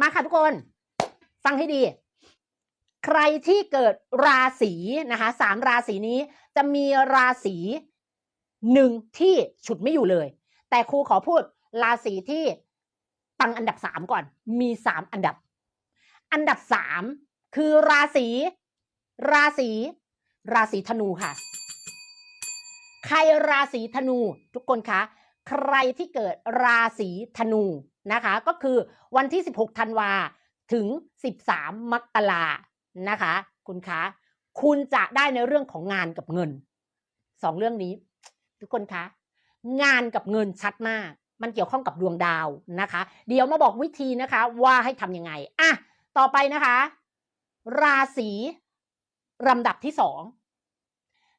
มาค่ะทุกคน ฟังให้ดี ใครที่เกิดราศีนะคะสามราศีนี้จะมีราศีหนึ่งที่ฉุดไม่อยู่เลย แต่ครูขอพูดราศีที่ปังอันดับสามก่อน มีสามอันดับ อันดับสามคือราศีราศีราศีธนูค่ะ ใครราศีธนู ทุกคนคะ ใครที่เกิดราศีธนู นะคะ ก็คือวันที่ 16ธันวาถึง 13 มกรานะคะ คุณคะ คุณจะได้ในเรื่องของงานกับเงินสองเรื่องนี้ ทุกคนคะ งานกับเงินชัดมาก มันเกี่ยวข้องกับดวงดาวนะคะ เดี๋ยวมาบอกวิธีนะคะ ว่าให้ทำยังไงอะต่อไปนะคะ ราศีลำดับที่สอง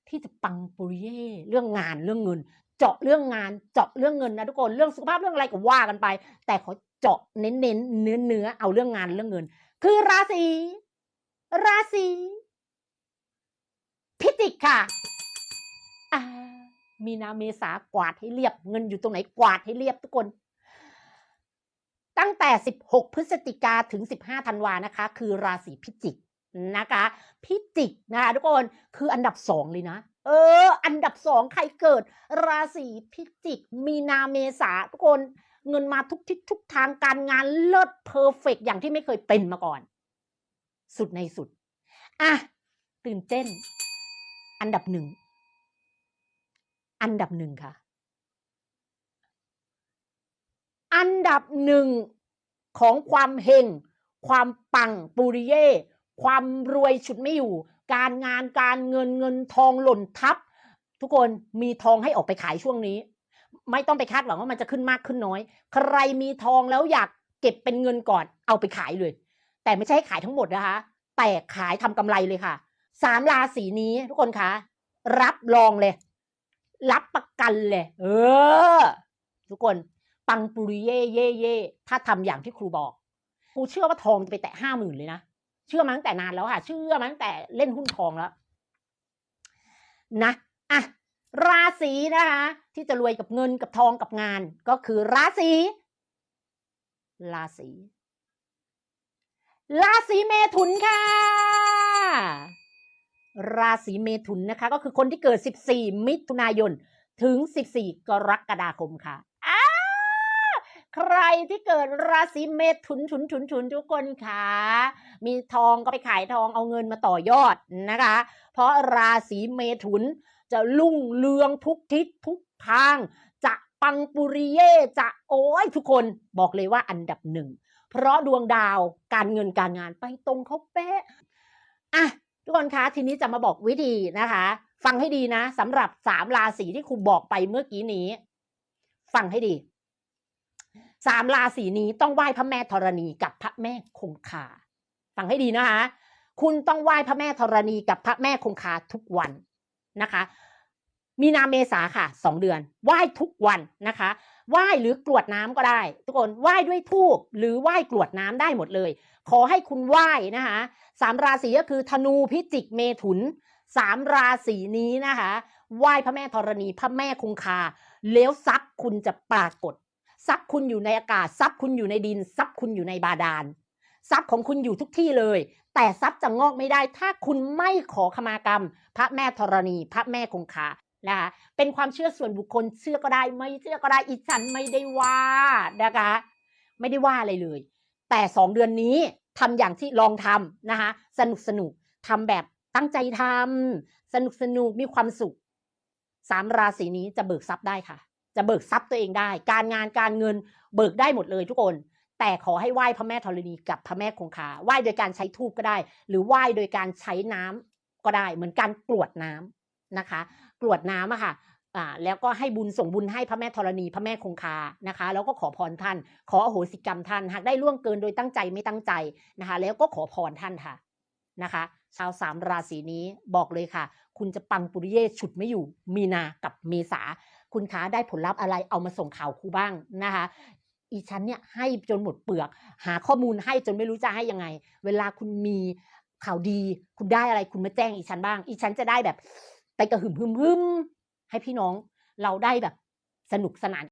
ที่จะปังปุริเย่เรื่องงานเรื่องเงิน เจาะเรื่องงานเจาะเรื่องเงินนะทุกคนเรื่องสุขภาพเรื่องอะไรก็ว่ากันไป แต่ขอเจาะเน้นเน้นเนื้อเนื้อๆเอาเรื่องงานเรื่องเงิน คือราศีราศีพิจิกค่ะมีนาเมษากวาดให้เรียบเงินอยู่ตรงไหนกวาดให้เรียบทุกคน ตั้งแต่ 16 พฤศจิกาถึง 15 ธันวานะคะ คือราศีพิจิกนะคะ พิจิกนะคะทุกคนคืออันดับสองเลยนะ เออ อันดับสองใครเกิด ราศีพิจิก มีนาเมษาทุกคนเงินมาทุกทิศทุกทางการงานเลิศเพอร์เฟกอย่างที่ไม่เคยเป็นมาก่อน สุดในสุด อะ ตื่นเต้น อันดับหนึ่ง อันดับหนึ่งค่ะ อันดับหนึ่งของความเฮงความปังปุริเย่ความรวยฉุดไม่อยู่ การงานการเงินเงินทองหล่นทับ ทุกคนมีทองให้ออกไปขายช่วงนี้ ไม่ต้องไปคาดหวังว่ามันจะขึ้นมากขึ้นน้อย ใครมีทองแล้วอยากเก็บเป็นเงินก่อนเอาไปขายเลย แต่ไม่ใช่ให้ขายทั้งหมดนะคะ แต่ขายทำกำไรเลยค่ะสามราศีนี้ทุกคนคะรับรองเลย รับประกันเลย เออ ทุกคนปังปุริเย่เย่เย่ถ้าทำอย่างที่ครูบอก ครูเชื่อว่าทองจะไปแตะห้าหมื่นเลยนะ เชื่อมาตั้งแต่นานแล้วค่ะ เชื่อมาตั้งแต่เล่นหุ้นทองแล้วนะอะราศีนะคะที่จะรวยกับเงินกับทองกับงาน ก็คือราศีราศีราศีเมถุนค่ะ ราศีเมถุนนะคะ ก็คือคนที่เกิด 14 มิถุนายน ถึง 14 กรกฎาคมค่ะ ใครที่เกิดราศีเมถุนถุนถุนถุนทุกคนค่ะมีทองก็ไปขายทองเอาเงินมาต่อยอดนะคะ เพราะราศีเมถุนจะลุ่งเรืองทุกทิศทุกทาง จะปังปุริเย่จะโอ้ยทุกคนบอกเลยว่าอันดับหนึ่ง เพราะดวงดาวการเงินการงานไปตรงเขาเป๊ะอะทุกคนคะทีนี้จะมาบอกวิธีนะคะ ฟังให้ดีนะสำหรับสามราศีที่ครูบอกไปเมื่อกี้นี้ ฟังให้ดี สามราศีนี้ต้องไหว้พระแม่ธรณีกับพระแม่คงคาฟังให้ดีนะคะ คุณต้องไหว้พระแม่ธรณีกับพระแม่คงคาทุกวันนะคะมีนาเมษาค่ะสองเดือนไหว้ทุกวันนะคะไหว้หรือกรวดน้ำก็ได้ ทุกคนไหว้ด้วยทูบหรือไหว้กรวดน้ำได้หมดเลย ขอให้คุณไหว้นะคะสามราศีก็คือธนูพิจิกเมถุนสามราศีนี้นะคะไหว้พระแม่ธรณีพระแม่คงคาแล้วทรัพย์คุณจะปรากฏ ทรัพย์คุณอยู่ในอากาศทรัพย์คุณอยู่ในดินทรัพย์คุณอยู่ในบาดาลทรัพย์ของคุณอยู่ทุกที่เลย แต่ทรัพย์จะงอกไม่ได้ ถ้าคุณไม่ขอขมากรรม พระแม่ธรณี พระแม่คงคานะคะเป็นความเชื่อส่วนบุคคลเชื่อก็ได้ ไม่เชื่อก็ได้อีฉันไม่ได้ว่านะคะ ไม่ได้ว่าอะไรเลย แต่สองเดือนนี้ทำอย่างที่ลองทำนะคะสนุกสนุกทำแบบตั้งใจทำสนุกสนุกมีความสุขสามราศีนี้จะเบิกทรัพย์ได้ค่ะ จะเบิกทรัพย์ตัวเองได้ การงานการเงินเบิกได้หมดเลยทุกคน แต่ขอให้ไหว้พระแม่ธรณีกับพระแม่คงคาไหว้โดยการใช้ทูบก็ได้ หรือไหว้โดยการใช้น้ำก็ได้ เหมือนการกรวดน้ำนะคะ กรวดน้ำอะค่ะอ่าแล้วก็ให้บุญส่งบุญให้พระแม่ธรณีพระแม่คงคานะคะ แล้วก็ขอพรท่าน ขออโหสิกรรมท่าน หากได้ล่วงเกินโดยตั้งใจไม่ตั้งใจนะคะ แล้วก็ขอพรท่านค่ะนะคะ ชาวสามราศีนี้บอกเลยค่ะ คุณจะปังปุริเยฉุดไม่อยู่มีนากับเมษา คุณคะได้ผลลัพธ์อะไรเอามาส่งข่าวครูบ้างนะคะอีฉันเนี่ยให้จนหมดเปลือก หาข้อมูลให้จนไม่รู้จะให้ยังไง เวลาคุณมีข่าวดี คุณได้อะไรคุณมาแจ้งอีฉันบ้าง อีฉันจะได้แบบ ไปกระหึ่มหึมหึมให้พี่น้องเราได้แบบสนุกสนาน